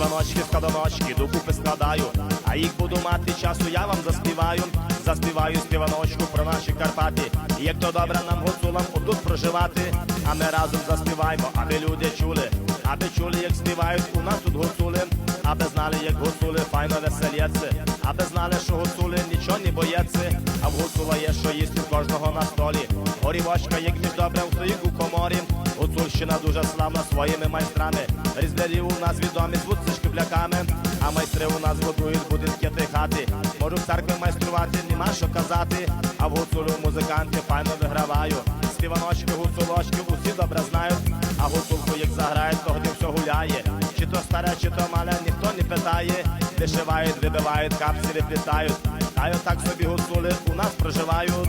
співаночки, складаночки, докупи складаю, а їх буду мати часу, я вам заспіваю, заспіваю співаночку про наші Карпати. І як то добре нам гуцулам отут проживати, а ми разом заспіваємо, аби люди чули, аби чули, як співають у нас тут гуцули, аби знали, як гуцули файно веселяться, аби знали, що гуцули нічого не бояться, а в гуцула є, що їсти в кожного на столі. Горівочка, як між добре стоїть у коморі. Гуцульщина дуже славна своїми майстрами. Різблярі у нас відомі звуться шкібляками, а майстри у нас будують будинки та хати. Можу в церкві майструвати, нема що казати. А в гуцулю музиканти файно виграваю. Співаночки, гуцулочки усі добре знають. А гуцулку як заграють, то годин все гуляє. Чи то старе, чи то мале, ніхто не питає. Вишивають, вибивають, капці виплітають. Та й отак собі гуцули у нас проживають.